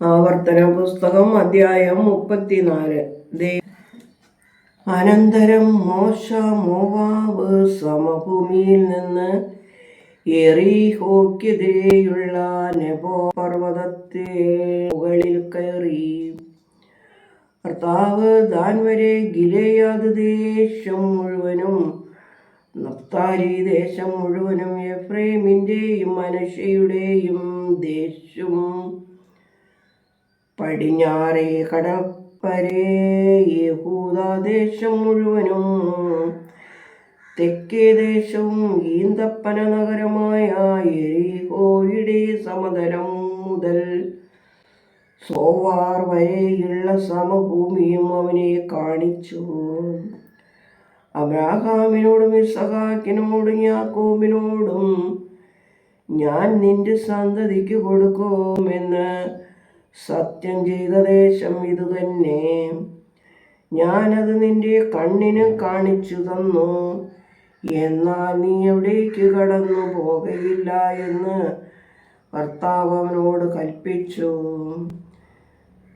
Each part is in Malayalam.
ആവർത്തന പുസ്തകം അധ്യായം മുപ്പത്തിനാല്. അനന്തരം മോശ മോവാവ് സമഭൂമിയിൽ നിന്ന് എറിഹോക്കെതിരെയുള്ള നെബോ പർവതത്തെ മുകളിൽ കയറി. കർത്താവ് താൻ വരെ ഗിലയാത് ദേശം മുഴുവനും നപ്താലി ദേശം മുഴുവനും എഫ്രൈമിന്റെയും മനശയുടെയും ദേശം പടിഞ്ഞാറേ കടപ്പരേ യഹൂദാദേശം മുഴുവനും തെക്കേ ദേശവും ഈന്തപ്പന നഗരമായ എരിഹോയുടെ സമതലം മുതൽ സോവാർ വരെയുള്ള സമഭൂമിയും അവനെ കാണിച്ചു. അബ്രാഹാമിനോടും ഇസഹാക്കിനോടും യാക്കോബിനോടും ഞാൻ നിന്റെ സന്തതിക്ക് കൊടുക്കുമെന്ന് സത്യം ചെയ്ത ദേശം ഇതുതന്നെ ഞാനത് നിന്റെ കണ്ണിന് കാണിച്ചു തന്നു. എന്നാൽ നീ എവിടേക്ക് കടന്നു പോകയില്ല എന്ന് കർത്താവ് അവനോട് കൽപ്പിച്ചു.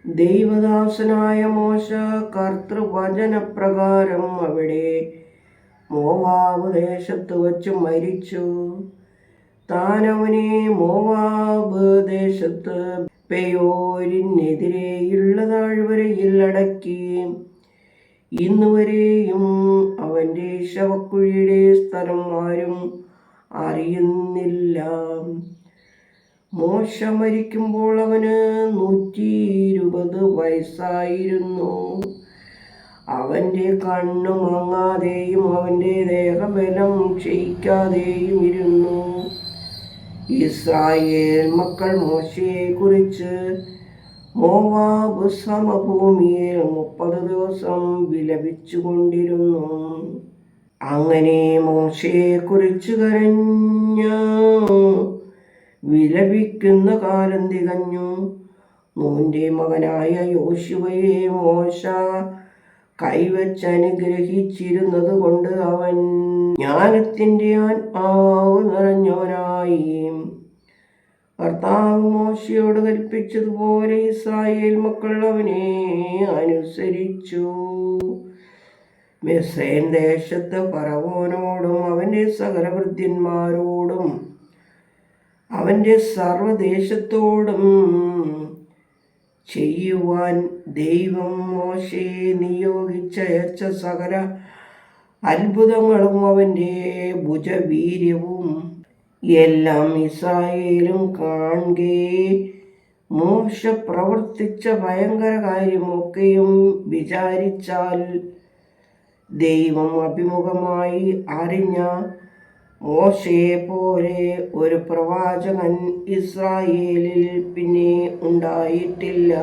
ദൈവദാസനായ മോശ കർത്തൃവചനപ്രകാരം അവിടെ മോവാബ് ദേശത്ത് വച്ച് മരിച്ചു. താനവനെ മോവാവ് ദേശത്ത് പെയോരിനെതിരെയുള്ള താഴ്വരയിൽ അടക്കി. ഇന്നുവരെയും അവന്റെ ശവക്കുഴിയുടെ സ്ഥലം ആരും അറിയുന്നില്ല. മോശ മരിക്കുമ്പോൾ അവന് നൂറ്റി ഇരുപത് വയസ്സായിരുന്നു. അവന്റെ കണ്ണു മങ്ങാതെയും അവന്റെ ദേഹബലം ക്ഷയിക്കാതെയും ഇരുന്നു. ഇസ്രായേൽ മക്കൾ മോശയെ കുറിച്ച് മോവാബ് സമഭൂമിയിൽ മുപ്പത് ദിവസം വിലപിച്ചുകൊണ്ടിരുന്നു. അങ്ങനെ മോശയെക്കുറിച്ച് കരഞ്ഞ വിലപിക്കുന്ന കാലം തികഞ്ഞു. മോന്റെ മകനായ യോശുവയെ മോശ കൈവച്ച് അനുഗ്രഹിച്ചിരുന്നത് കൊണ്ട് അവൻ ജ്ഞാനത്തിന്റെ ആത്മാവ് നിറഞ്ഞവനായി. കർത്താവ് മോശയോട് കൽപ്പിച്ചതുപോലെ ഇസ്രായേൽ മക്കൾ അവനെ അനുസരിച്ചു. മിസ്രൈൻ ദേശത്ത് പറവോനോടും അവന്റെ സകലവൃദ്ധ്യന്മാരോടും അവന്റെ സർവദേശത്തോടും ചെയ്യുവാൻ ദൈവം മോശയെ നിയോഗിച്ചയച്ച സകല അത്ഭുതങ്ങളും അവന്റെ ഭുജവീര്യവും എല്ലാം ഇസ്രായേലും കാണുകേ. മോശ പ്രവർത്തിച്ച ഭയങ്കര കാര്യമൊക്കെയും വിചാരിച്ചാൽ ദൈവം അഭിമുഖമായി അറിഞ്ഞ മോശയെ പോലെ ഒരു പ്രവാചകൻ ഇസ്രായേലിൽ പിന്നെ ഉണ്ടായിട്ടില്ല.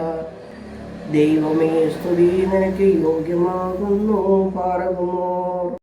ദൈവമേ സ്തുതി. നിനക്ക് യോഗ്യമാകുന്നു പാറകുമോ